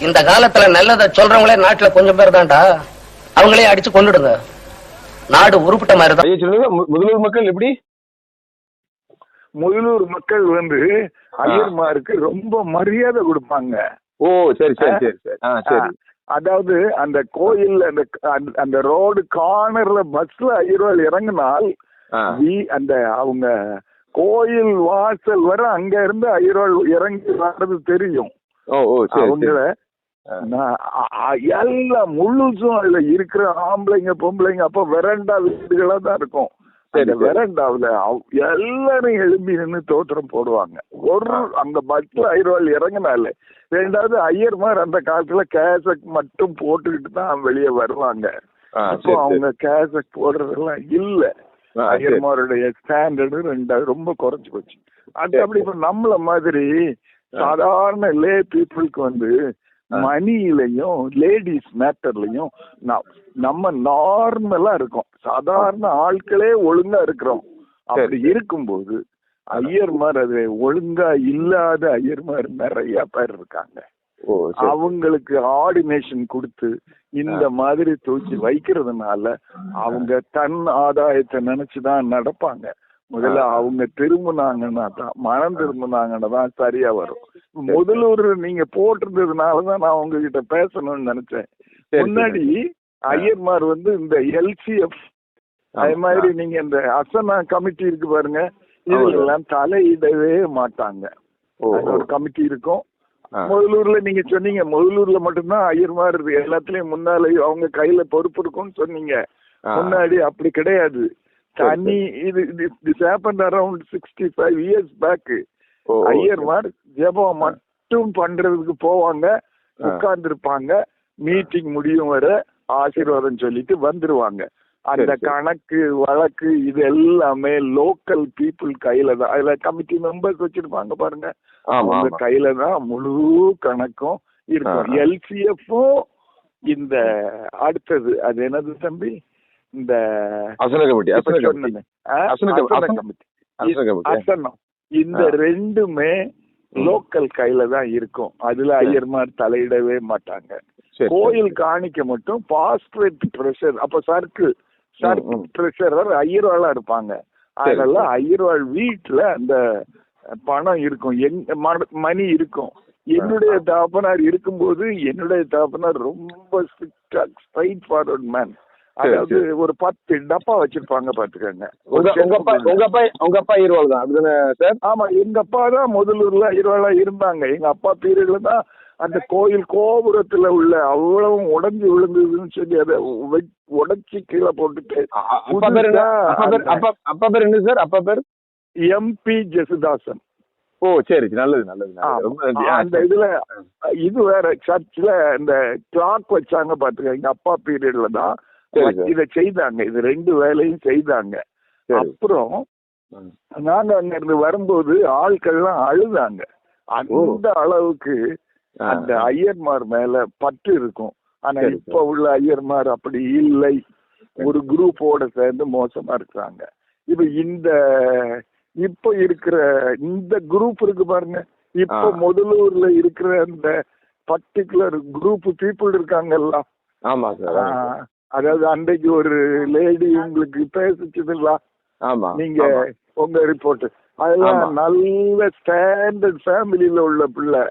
இந்த காலத்துல நல்லத சொல்றவங்களே நாட்டுல கொஞ்சம் பேர் தான்டா. அவங்களே அடிச்சு கொண்டுடுங்க நாடு உருப்பிட்ட மாதிரி தான் முதலூர் மக்கள் எப்படி? முதலூர் மக்கள் வந்து ஐயர்மாருக்கு ரொம்ப மரியாதை கொடுப்பாங்க. ஓ சரி சரி சரி சரி. அதாவது அந்த கோயில் அந்த அந்த- அந்த ரோடு கார்னர்ல பஸ்ல ஐயர்வாள் இறங்கினால் அந்த அவங்க கோயில் வாசல் வர அங்க இருந்து ஐயர்வாள் இறங்கி வர்றது தெரியும். ஓ ஓ சரி. அவங்கள எல்லாம் முழுசும் அதுல இருக்கிற ஆம்பளைங்க பொம்பளைங்க அப்ப வெரண்டா வீடுகளா தான் இருக்கும். வெரண்டாவுல எல்லாரும் எழும்பி நின்று தோத்திரம் போடுவாங்க. ஒரு அந்த பஸ்ல ஐயர்வாள் இறங்கினால ரெண்டாவது ஐயர்மார் அந்த காலத்துல கேசட் மட்டும் போட்டுக்கிட்டு தான் வெளியே வருவாங்க. அப்போ அவங்க கேசட் போடுறதெல்லாம் இல்ல. ஐயர்மாருடைய ஸ்டாண்டர்டு ரெண்டாவது ரொம்ப குறைஞ்சு போச்சு. அது அப்படி இப்ப நம்மள மாதிரி சாதாரண லே பீப்புளுக்கு வந்து மணியிலையும் லேடிஸ் மேட்டர்லயும் நம்ம நார்மலா இருக்கோம். சாதாரண ஆட்களே ஒழுங்கா இருக்கிறோம். அப்படி இருக்கும்போது ஐயர்மார் அது ஒழுங்கா இல்லாத ஐயர்மார் நிறைய பேர் இருக்காங்க. அவங்களுக்கு ஆர்டினேஷன் கொடுத்து இந்த மாதிரி தூக்கி வைக்கிறதுனால அவங்க தன் ஆதாயத்தை நினைச்சுதான் நடப்பாங்க. முதல்ல அவங்க திரும்பினாங்கன்னா தான் மனம் திரும்பினாங்கன்னா தான் சரியா வரும். முதலூர் நீங்க போட்டிருந்ததுனாலதான் நான் உங்ககிட்ட பேசணும்னு நினைச்சேன். முன்னாடி ஐயர்மார் வந்து இந்த எல்சிஎஃப் அதே மாதிரி நீங்க இந்த அசனா கமிட்டி இருக்கு பாருங்க இதுல எல்லாம் தலையிடவே மாட்டாங்க. ஒரு கமிட்டி இருக்கும். முதலூர்ல நீங்க சொன்னீங்க முதலூர்ல மட்டும்தான் ஐயர்மார் இருக்கு எல்லாத்துலயும் முன்னால அவங்க கையில பொறுப்பு இருக்கும்னு சொன்னீங்க. முன்னாடி அப்படி கிடையாது. தனி இது this happen around sixty five years back ஓ, ஓ, ஐயர்மார் ஜெபம் மட்டும் பண்றதுக்கு போவாங்க ஆ. உட்கார்ந்துருப்பாங்க மீட்டிங் முடியும் வரை ஆசீர்வாதம் சொல்லிட்டு வந்துருவாங்க. அந்த. கணக்கு வழக்கு இது எல்லாமே லோக்கல் பீப்புள் கையில தான். அதுல கமிட்டி மெம்பர்ஸ் வச்சிருப்பாங்க பாருங்க. அவங்க கையில தான் முழு கணக்கும் இருக்கும். எல்சிஎஃப்பும் இந்த அடுத்தது அது என்னது தம்பி? இந்த அசன கமிட்டி அசன கமிட்டி? அசன. அசன அசனம். இந்த. ரெண்டுமே. லோக்கல் கையில தான் இருக்கும். அதுல. ஐயர்மார் தலையிடவே மாட்டாங்க. கோயில் காணிக்க மட்டும் பாஸ்ட்ரேட் ட்ரெஷர் அப்ப சர்க்கிள் சர்க்கிள் ம். ட்ரெஷரர் ஐயர்வாளா இருப்பாங்க. அதனால ஐயர்வாள் வீட்டுல அந்த பணம் இருக்கும். எங்க மணி இருக்கும். என்னுடைய தகப்பனார் இருக்கும்போது என்னுடைய தகப்பனார் ரொம்ப ஸ்ட்ரைட் ஃபார்வர்ட் மேன் அதாவது ஒரு பத்து டப்பா வச்சிருப்பாங்க பாத்துக்கோங்க. உங்க அப்பா ஈரோடு தான் அப்படிதானே சார்? ஆமா எங்க அப்பா தான் முதலூர்ல இருவாளா இருந்தாங்க. எங்க அப்பா பீரியட்ல தான் அந்த கோயில் கோபுரத்துல உள்ள அவ்வளவும் உடைஞ்சு விழுந்ததுன்னு சொல்லி அதை உடைச்சு கீழே போட்டுட்டு அப்பா பேர் என்ன? சார்? அப்பா பேர்? எம்பி ஜெசுதாசன். ஓ சரி நல்லது நல்லது அந்த. இதுல இது வேற சர்ச்ல இந்த கிளாக் வச்சாங்க பாத்துக்க எங்க அப்பா பீரியட்ல தான். இத செய்தாங்க. இது ரெண்டு வேலையும் செய்தாங்க. அப்புறம். நாங்க அங்க இருந்து வரும்போது ஆட்கள்லாம் அழுதாங்க. அந்த அளவுக்கு அந்த ஐயர்மார் மேல பற்று இருக்கும். ஆனா இப்ப உள்ள ஐயர்மார் அப்படி இல்லை. ஒரு குரூப்போட சேர்ந்து மோசமா இருக்கிறாங்க இப்ப இந்த இப்ப இருக்கிற இந்த குரூப் இருக்கு பாருங்க. இப்ப. முதலூர்ல இருக்கிற அந்த பர்டிகுலர் குரூப் பீப்புள் இருக்காங்கல்ல. ஆமா சார். அதாவது அன்றைக்கு ஒரு லேடி உங்களுக்கு பேசிச்சதுங்களா ஆமா நீங்க. உங்க ரிப்போர்ட் அதெல்லாம். நல்ல ஸ்டாண்டர்ட் ஃபேமிலியில உள்ள பிள்ளை.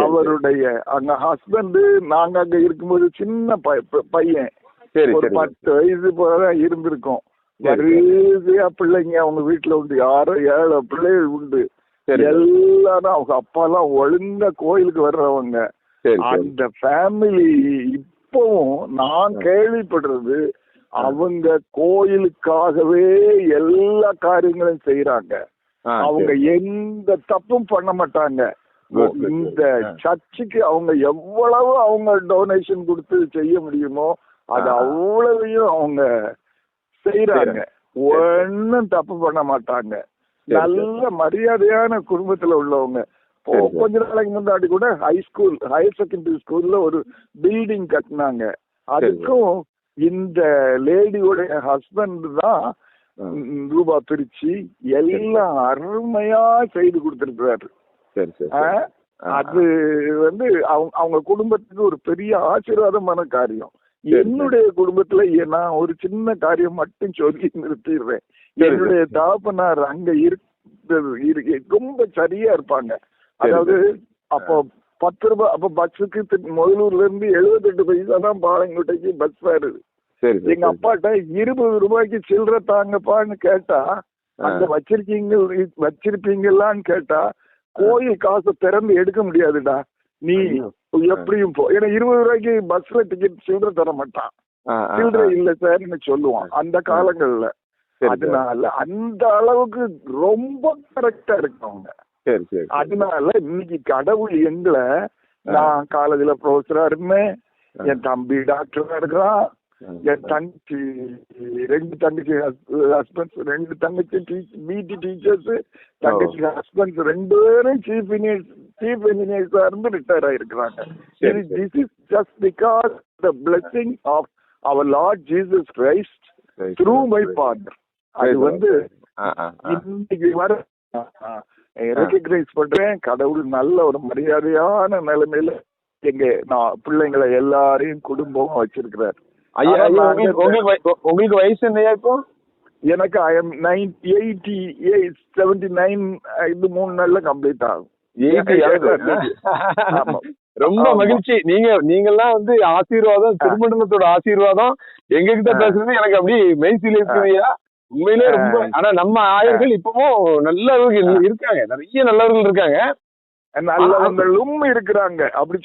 அவருடைய அங்க ஹஸ்பண்ட் நாங்க அங்க இருக்கும்போது சின்ன பையன். சரி ஒரு பத்து வயசு போலதான் இருந்திருக்கும். வரிசையா பிள்ளைங்க அவங்க வீட்டுல உண்டு. யாரோ ஏழு பிள்ளைகள் உண்டு. எல்லாரும் அவங்க அப்பா எல்லாம் ஒழுங்கா கோயிலுக்கு வர்றவங்க. அந்த ஃபேமிலி இப்பவும் நான் கேள்விப்படுறது அவங்க கோயிலுக்காகவே எல்லா காரியங்களும் செய்யறாங்க அவங்க. எந்த தப்பும் பண்ண மாட்டாங்க. இந்த. சர்ச்சுக்கு அவங்க எவ்வளவு அவங்க டொனேஷன் கொடுத்து செய்ய முடியுமோ அது. அவ்வளவையும் அவங்க செய்யறாங்க. ஒன்னும் தப்பு பண்ண மாட்டாங்க. நல்ல மரியாதையான குடும்பத்துல உள்ளவங்க. கொஞ்ச நாளைக்கு முன்னாடி கூட ஹை ஸ்கூல் ஹையர் செகண்டரி ஸ்கூல்ல ஒரு பில்டிங் கட்டினாங்க. அதுக்கும் இந்த லேடியோட ஹஸ்பண்ட் தான் ரூபா பிரிச்சு எல்லாம் அருமையா செய்து கொடுத்திருக்கிறாரு. அது வந்து அவங்க அவங்க குடும்பத்துக்கு ஒரு பெரிய ஆசீர்வாதமான காரியம். என்னுடைய குடும்பத்துல நான் ஒரு சின்ன காரியம் மட்டும் சொல்லி நிறுத்திடுறேன். என்னுடைய தகப்பனார் அங்க இருக்கிறது இரு- ரொம்ப சரியா இருப்பாங்க. அதாவது அப்போ பத்து ரூபாய் அப்ப பஸ்ஸுக்கு முதலூர்ல இருந்து எழுபத்தெட்டு பைசா தான் பாளையங்கோட்டைக்கு பஸ் ஃபேர் சரி எங்க. அப்பாட்ட இருபது ரூபாய்க்கு சில்லறை தாங்கப்பான்னு கேட்டா அங்க வச்சிருக்கீங்க வச்சிருப்பீங்களான்னு கேட்டா கோயில் காசை திறந்து எடுக்க முடியாதுடா. நீ. எப்படியும் போ. ஏன்னா இருபது ரூபாய்க்கு பஸ்ல டிக்கெட் சில்லறை தர மாட்டான். சில்லறை இல்ல சார்னு சொல்லுவான் அந்த காலங்கள்ல. அதனால அந்த அளவுக்கு ரொம்ப கரெக்டா இருக்கவங்க. சரி சரி அதனால இன்னைக்கு கடவுள் எங்களை நான் காலேஜ்ல ப்ரொஃபஸரா இருந்தேன். என் தம்பி டாக்டரா இருக்கிறான். என் தங்கச்சி ரெண்டு தங்கச்சி ஹஸ்பண்ட்ஸ் ரெண்டு தங்கச்சி பிடி டீச்சர்ஸ் தங்கச்சி ஹஸ்பண்ட்ஸ் ரெண்டு பேரும் சீஃப் இன்ஜினியர் சீஃப் இன்ஜினியர்ஸா இருந்து retire ஆயிருக்கிறாங்க. This is just because the blessing of our lord Jesus Christ through my. Father அது வந்து. இன்னைக்கு வர ரெக்கக்னைஸ் பண்றேன். கடவுள் நல்ல ஒரு மரியாதையான நிலைமையில எங்க நான் பிள்ளைங்களை எல்லாரையும் குடும்பமும் வச்சிருக்கிறார். நாங்க உங்களுக்கு உங்களுக்கு வய- உங்களுக்கு வயசு என்னையா இப்போ? எனக்கு I am nine eighty eight seventy nine இது மூணு நாள்ல கம்ப்ளீட் ஆகும். ரொம்ப. மகிழ்ச்சி. நீங்க நீங்கெல்லாம் வந்து ஆசீர்வாதம் திருமணத்தோட ஆசீர்வாதம் எங்க கிட்ட. பேசுறது எனக்கு அப்படியே மெய்சில இருக்குதுயா உண்மையிலே. ரொம்ப ஆனா நம்ம ஆயர்கள் இப்பவும் நல்லவர்கள் இருக்காங்க நிறைய நல்லவர்கள் இருக்காங்க நல்லவங்களும் இருக்கிறாங்க அப்படி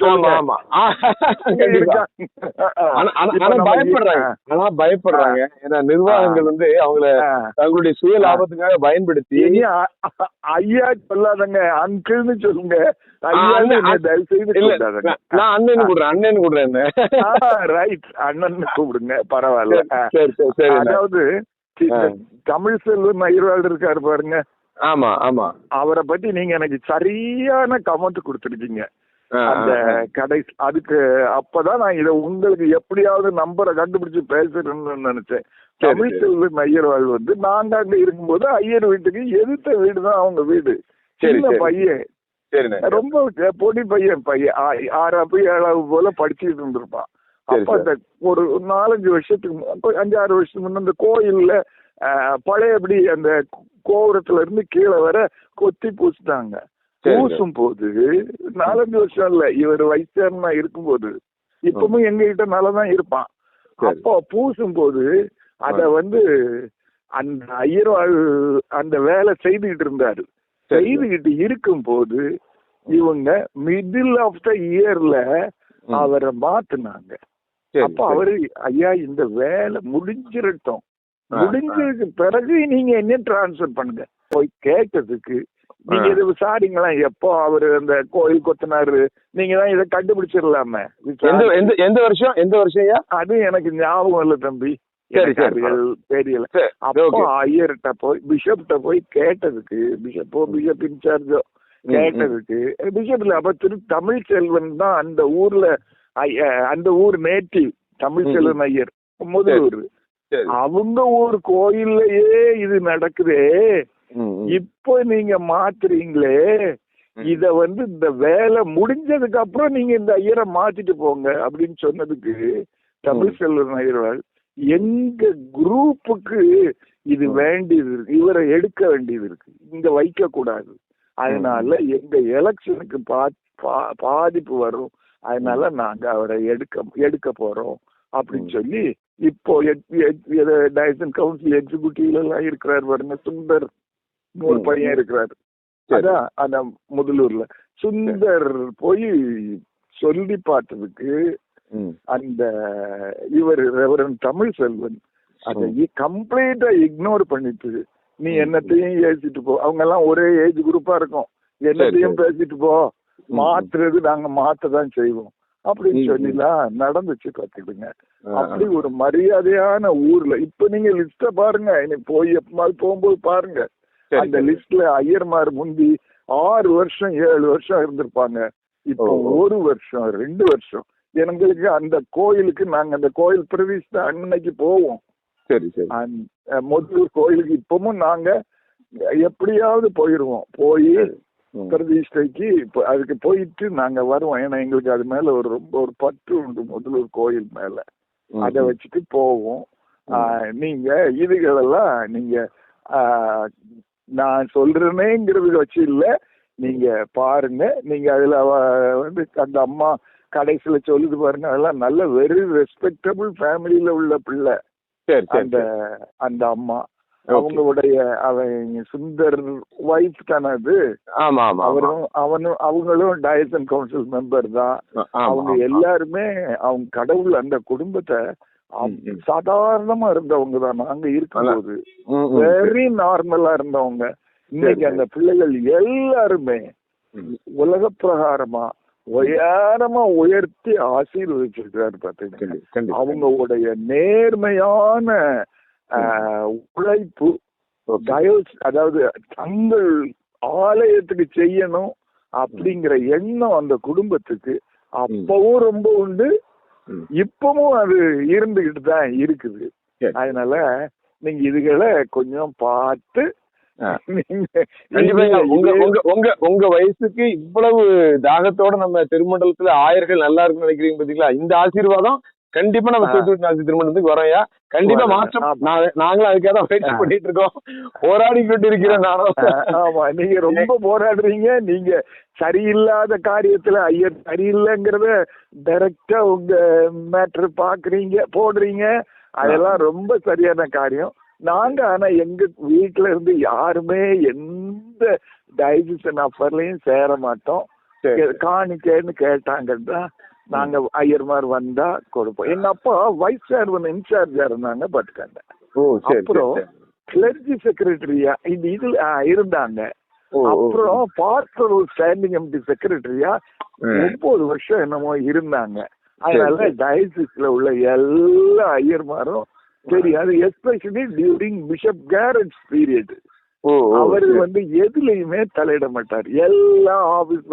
கண்டிப்பா. ஆனா பயப்படுறாங்க ஆனா பயப்படுறாங்க ஏன்னா நிர்வாகங்கள் வந்து அவங்கள. தங்களுடைய சுய லாபத்துக்காக பயன்படுத்தி ஐயா சொல்லாதங்க அங்கிள்னு சொல்லுங்க நான் அண்ணன் கூடுறேன் அண்ணன் கூடுறேன் ரைட் அண்ணன் கூப்பிடுங்க பரவாயில்ல. சரி சரி. அதாவது தமிழ் செல்வன் ஐயர்வாள் இருக்காரு பாருங்க. ஆமா ஆமா. அவரை பத்தி நீங்க எனக்கு சரியான கமெண்ட் கொடுத்துருக்கீங்க. அந்த ஆ, ஆ. கடை அதுக்கு அப்பதான் நான் இதை உங்களுக்கு எப்படியாவது நம்பரை கண்டுபிடிச்சு பேசுறேன்னு நினைச்சேன். தமிழ். செல்வன் ஐயர்வாள் வந்து அங்க இருக்கும்போது ஐயர் வீட்டுக்கு எதிர்த்த வீடு தான் அவங்க வீடு. சரி, சின்ன. பையன். ரொம்ப பொடி பையன் பையன். ஆ- ஆறாப்பு ஏழாவது போல படிச்சுட்டு இருந்திருப்பான். அப்ப அந்த ஒரு நாலஞ்சு வருஷத்துக்கு அப்ப அஞ்சாறு வருஷத்துக்கு முன்ன இந்த கோயில்ல ஆ, பழையபடி அந்த கோபுரத்துல இருந்து கீழே வர கொத்தி பூசிட்டாங்க. பூசும் போது நாலஞ்சு வருஷம் இல்ல இவர் வைத்தியர்னா இருக்கும்போது இப்பவும் எங்க கிட்ட நல்லாதான் இருப்பான். அப்போ பூசும் போது அத வந்து அந்த ஐயர்வாள் அந்த வேலை செய்துகிட்டு இருந்தாரு. செய்துகிட்டு இருக்கும் போது இவங்க மிடில் ஆஃப் த இயர்ல. அவரை மாத்துனாங்க அப்ப. அவரு ஐயா இந்த வேலை முடிஞ்சிரட்டும். முடிஞ்சதுக்கு பிறகு நீங்க என்ன டிரான்ஸ்ஃபர் பண்ணுங்க. போய் கேட்டதுக்கு நீங்க. இதை விசாரிங்களா எப்போ அவரு அந்த கோயில் கொத்தினாரு நீங்க தான் இதை கண்டுபிடிச்சிடலாமே. எந்த வருஷம்? எந்த வருஷம் ஐயா? அது எனக்கு ஞாபகம் இல்ல தம்பி. தெரியல. அப்போ. ஐயர்கிட்ட போய் பிஷப்கிட்ட போய் கேட்டதுக்கு பிஷப்போ பிஷப் இன்சார்ஜோ கேட்டதுக்கு பிஷப்ல அப்ப திரு தமிழ் செல்வன் தான் அந்த ஊர்ல அந்த ஊர் நேட்டிவ் தமிழ் செல்வன் ஐயர் முதலூர். அவங்க ஊர் கோயில்லயே இது நடக்குதே. இப்போ நீங்க மாத்துறீங்களே. இத வந்து இந்த வேலை முடிஞ்சதுக்கு அப்புறம் நீங்க இந்த ஐயரை மாத்திட்டு போங்க அப்படின்னு சொன்னதுக்கு தமிழ் செல்வன் ஐயர்கள் எங்க குரூப்புக்கு இது. வேண்டியது இருக்கு. இவரை எடுக்க வேண்டியது இருக்கு. இங்க வைக்க கூடாது அதனால எங்க எலெக்ஷனுக்கு பா- பாதிப்பு வரும். அதனால நாங்க அவரை எடுக்க எடுக்க போறோம் அப்படின்னு. சொல்லி இப்போ டைசன் கவுன்சில் எக்ஸிகூட்டிவ்ல எல்லாம் இருக்கிறார் பாருங்க சுந்தர் ஒரு. பையன் இருக்கிறார். அதான் அந்த முதலூர்ல சுந்தர் போய் சொல்லி பார்த்ததுக்கு. அந்த இவர் ரெவரன் தமிழ் செல்வன் அதை கம்ப்ளீட்டா இக்னோர் பண்ணிட்டு நீ. என்னத்தையும் ஏசிட்டு போ அவங்க எல்லாம் ஒரே ஏஜ் குரூப்பா இருக்கும் என்னத்தையும். பேசிட்டு போ. மாத்துறது நாங்க மாத்ததான் செய்வோம். அப்படின்னு. சொல்லிலாம் நடந்துச்சு பாத்துக்கிடுங்க. அப்படி ஒரு மரியாதையான ஊர்ல இப்ப நீங்க லிஸ்ட பாருங்க இனி போய் எப்பமாவது போகும்போது பாருங்க. அந்த. லிஸ்ட்ல ஐயர்மார் முந்தி ஆறு வருஷம் ஏழு வருஷம் இருந்திருப்பாங்க. இப்போ. ஒரு வருஷம் ரெண்டு வருஷம். எங்களுக்கு அந்த கோயிலுக்கு நாங்க அந்த கோயில் பிரதிஷ்ட அன்னைக்கு போவோம். சரி சரி. முதலூர் கோயிலுக்கு இப்பவும் நாங்க எப்படியாவது போயிருவோம். போய். பிரதிஷ்டைக்கு அதுக்கு போயிட்டு நாங்க வருவோம். ஏன்னா எங்களுக்கு அது மேல ஒரு ரொம்ப ஒரு பற்று உண்டு. முதலூர் கோயில் மேல. அதை வச்சுட்டு போவோம். நீங்க இதுகளெல்லாம் நீங்க நான் சொல்றேனேங்கிறது வச்சு இல்ல. நீங்க பாருங்க. நீங்க அதுல வந்து அந்த அம்மா கடைசியில சொல்லுது பாருங்க. அதெல்லாம் நல்ல வெரி ரெஸ்பெக்டபிள் ஃபேமிலியில உள்ள பிள்ளை. அந்த அந்த அம்மா. அவங்களுடைய அவன் சுந்தர் ஒய்ஃப் தானே அது ஆமா ஆமா ஆமா அவரும் அவனும் அவங்களும் டயசன் கவுன்சில் மெம்பர் தான் அவங்க. எல்லாருமே அவங்க கடவுள் அந்த குடும்பத்தை. சாதாரணமா இருந்தவங்க தான் நாங்க இருக்கும்போது. வெரி நார்மலா இருந்தவங்க இன்னைக்கு. அந்த பிள்ளைகள் எல்லாருமே. உலக பிரகாரமா உயரமா உயர்த்தி ஆசீர்வதிச்சிருக்காரு பாத்தீங்கன்னா. அவங்களுடைய நேர்மையான உழைப்பு அதாவது தங்கள் ஆலயத்துக்கு செய்யணும் அப்படிங்கிற எண்ணம் அந்த குடும்பத்துக்கு அப்பவும் ரொம்ப உண்டு. இப்பவும் அது இருந்துகிட்டு தான் இருக்குது. அதனால நீங்க இதுகளை கொஞ்சம் பார்த்து உங்க உங்க வயசுக்கு இவ்வளவு தாகத்தோட நம்ம திருமண்டலத்துல ஆயர்கள் நல்லா இருக்குன்னு நினைக்கிறீங்க பாத்தீங்களா? இந்த ஆசீர்வாதம் கண்டிப்பா நம்ம. தூத்துக்குடி நாசி திருமணத்துக்கு வரோம்யா கண்டிப்பா. மாற்றம். நாங்களும் அதுக்காக தான் வெயிட் ஆ. பண்ணிட்டு இருக்கோம். போராடி கொண்டு இருக்கிறேன் நானும் ஆமா. நீங்க ரொம்ப போராடுறீங்க. நீங்க சரியில்லாத காரியத்துல ஐயர் சரியில்லைங்கிறத டைரக்டா உங்க மேட்ரு பாக்குறீங்க போடுறீங்க. அதெல்லாம் ரொம்ப சரியான காரியம். நாங்க ஆனா எங்க வீட்ல இருந்து யாருமே எந்த டைஜஷன் ஆஃபர்லயும் சேர மாட்டோம். காணிக்கைன்னு கேட்டாங்கன்னா நாங்க ஐயர்மார் வந்தா கொடுப்போம் எங்க அப்பா வைஸ் சேர்மன் இன்சார்ஜா இருந்தாங்க பட்டுக்காங்க அப்புறம். கிளர்ஜி செக்ரட்டரியா இந்த இதுல ஆ, இருந்தாங்க. அப்புறம் பாஸ்டர் ஸ்டாண்டிங் கமிட்டி செக்ரட்டரியா. ஒன்பது வருஷம் என்னமோ இருந்தாங்க அதனால. டயசிஸ்ல உள்ள எல்லா ஐயர்மாரும் தெரியாது especially during bishop Garrett period அவரு. வந்து எதுலயுமே தலையிட மாட்டார் எல்லாம் ஆபீஸ்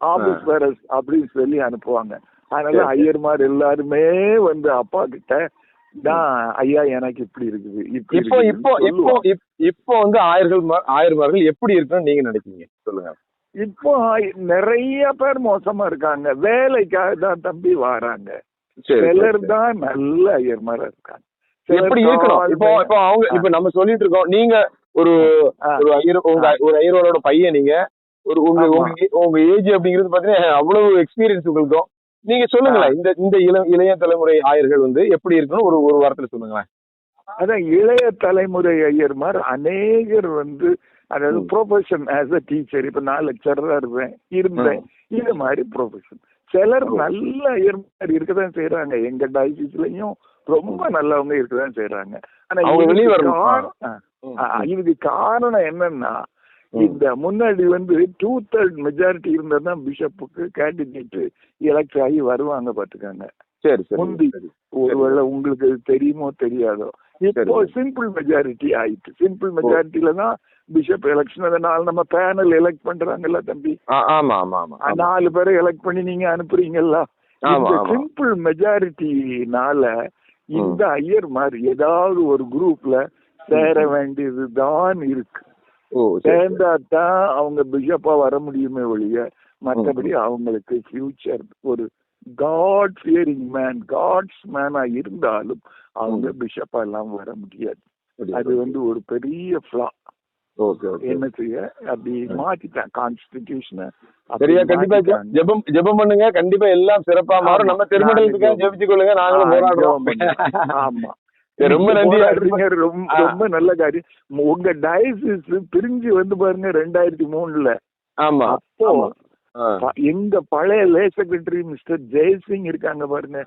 ஆபீஸ் வரஸ் அப்படின்னு சொல்லி அனுப்புவாங்க. அதனால. ஐயர்மார் எல்லாருமே வந்து அப்பா கிட்ட தான் ஐயா எனக்கு இப்படி இருக்குது இப்போ இப்போ இப்போ இப்போ வந்து ஆயர்கள் ஆயர்மார்கள் எப்படி இருக்குன்னு நீங்க நினைக்கிறீங்க? சொல்லுங்க. இப்போ நிறைய பேர் மோசமா இருக்காங்க. வேலைக்காக தான் தம்பி வராங்க. சிலர். தான் நல்ல ஐயர்மாரா இருக்காங்க. எப்படி இருக்கணும்? இப்போ இப்போ அவங்க. இப்ப நம்ம சொல்லிட்டு இருக்கோம் நீங்க ஒரு. ஒரு ஐயர் உங்க ஒரு ஐயரோட பையன் நீங்க ஒரு உங்க. உங்க ஏஜ் அப்படிங்கிறது பாத்தீங்கன்னா அவ்வளவு எக்ஸ்பீரியன்ஸ் உங்களுக்கும் நீங்க சொல்லுங்களேன் இந்த இந்த இளம் இளைய தலைமுறை ஆயர்கள் வந்து எப்படி இருக்கணும் ஒரு ஒரு வாரத்துல சொல்லுங்களேன் அதான் இளைய தலைமுறை ஐயர்மார் அநேகர் வந்து அதாவது. ப்ரொஃபஷன் ஆஸ் அ டீச்சர் இப்ப நான் லெக்சரரா இருந்தேன் இருந்தேன் இது மாதிரி ப்ரொஃபஷன் சிலர். நல்ல ஐயர்மார் இருக்கதான் செய்யறாங்க எங்க டயசிஸ்லயும் ரொம்ப நல்லவங்க இருக்கதான் செய்யறாங்க ஆனா இதுக்கு. காரணம் என்னன்னா. இந்த முன்னாடி வந்து டூ தேர்ட் மெஜாரிட்டி இருந்தா தான் பிஷப்புக்கு கேண்டிடேட் எலக்ட் ஆகி வருவாங்க பாத்துக்காங்க சரி முந்தி. ஒருவேளை உங்களுக்கு தெரியுமோ தெரியாதோ. இப்போ. சிம்பிள் மெஜாரிட்டி ஆயிட்டு. சிம்பிள் மெஜாரிட்டில தான் பிஷப் எலெக்ஷன் அதனால நம்ம பேனல் எலெக்ட் பண்றாங்கல்ல தம்பி? ஆமா ஆமா ஆமா. நாலு பேரை எலெக்ட் பண்ணி நீங்க அனுப்புறீங்கல்ல? இந்த சிம்பிள் மெஜாரிட்டினால இந்த ஐயர் மாதிரி ஏதாவது ஒரு குரூப்ல சேர வேண்டியதுதான் இருக்கு. ஓ சரி, சரி. சேர்ந்தா தான் அவங்க பிஷப்பா வர முடியுமே ஒழிய மற்றபடி அவங்களுக்கு ஃபியூச்சர் ஒரு காட் ஃபியரிங் மேன் காட்ஸ் மேனா இருந்தாலும் அவங்க பிஷப்பா எல்லாம் வர முடியாது. அது வந்து ஒரு பெரிய ஃபிளா ஓகே ஓகே. என்ன செய்ய? அப்படி மாத்திட்டான் கான்ஸ்டிடியூஷனை சரியா கண்டிப்பா. ஜெபம் ஜெபம் பண்ணுங்க. கண்டிப்பா எல்லாம் சிறப்பா மாறும். நம்ம திருமணத்துக்காக ஜெபிச்சு கொள்ளுங்க நாங்களும் போராடுறோம் ஆமா. ரொம்ப நீங்க நன்றி போராடுறீங்க, ரொம்ப நல்ல காரியம். உங்க டயசிஸ் பிரிஞ்சு வந்து பாருங்க ரெண்டாயிரத்தி மூணுல. ஆமா. அப்போ எங்க பழைய லே செக்ரட்டரி மிஸ்டர் ஜெயசிங் இருக்காங்க பாருங்க.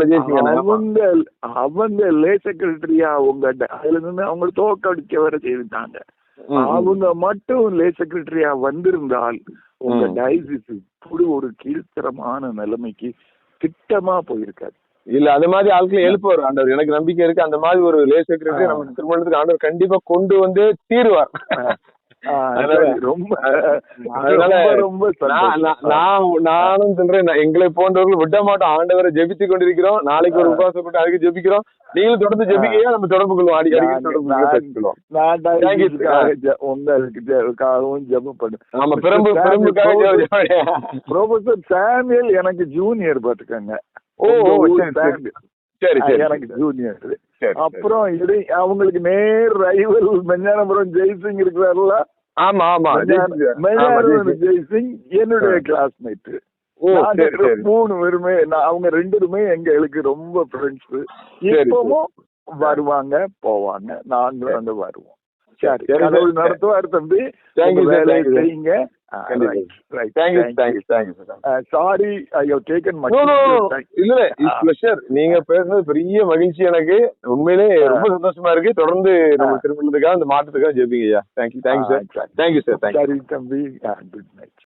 ஆமா ஆமா. அவங்க அவங்க லே செக்ரட்டரியா அவங்க ட- அதுல இருந்து அவங்க தோக்கடிக்க வர செய்துட்டாங்க. அவங்க மட்டும் லே செக்ரட்டரியா வந்திருந்தால் உங்க. டயசிஸ் இப்படி ஒரு கீழ்த்தரமான நிலைமைக்கு திட்டமா போயிருக்காது. இல்ல அந்த மாதிரி ஆட்களை எழுப்புவார் ஆண்டவர். எனக்கு நம்பிக்கை இருக்கு. அந்த மாதிரி ஒரு லே செக்ரட்டரி ஆ. நம்ம திருமணத்துக்கு ஆண்டவர் கண்டிப்பா கொண்டு வந்து தீருவார். சரி, ரொம்ப ரொம்ப. நான் நானும் சொல்றேன் எங்களை போன்றவர்கள் விட மாட்டோம். ஆண்டவரை ஜெபித்து கொண்டிருக்கிறோம். நாளைக்கு ஒரு உபவாசம் போட்டு அதுக்கு ஜெபிக்கிறோம். நீங்களும் தொடர்ந்து ஜெபிக்கையா நம்ம தொடர்பு கொள்வோம். அடி அடிக்கடி நான் தொடர்பு நான் பேசிக்கொள்வோம் நான் Thank you, டயபிட்டிஸ்க்காக ஜெ- உங்களுக்கு ஜெபக்காகவும் ஜெபம் பண்ணேன் ஆமா பெரும்பு பெரும்புக்காக. ப்ரொஃபசர் சாமுவேல் எனக்கு ஜூனியர் பாத்துக்கங்க. ஓ சரி சரி எனக்கு ஜூனியர். அப்புறம் இது அவங்களுக்கு நேர் ரைவல் மெஞ்ஞானபுரம் ஜெய்சிங் இருக்கிறாருல ஆமா ஆமா. ஜெய்சிங் என்னுடைய. கிளாஸ்மேட் மூணு பேருமே அவங்க ரெண்டு பேருமே எங்களுக்கு ரொம்ப ஃப்ரெண்ட்ஸ். இப்பவும் வருவாங்க போவாங்க நாங்களும் அங்க வருவோம் சரி கடவுள். நடத்துவார் தம்பி. வேலையை. செய்யுங்க sir I have taken much இல்ல இட்ஸ் பிளஷர் நீங்க பேசுனது பெரிய மகிழ்ச்சி எனக்கு. உண்மையிலே ரொம்ப சந்தோஷமா இருக்கு. தொடர்ந்து நம்ம திருமணத்துக்காக இந்த மாற்றத்துக்காக ஜெபிங்க ஐயா. Thank you thank you sir thank you sir thank you சரி தம்பி. Good night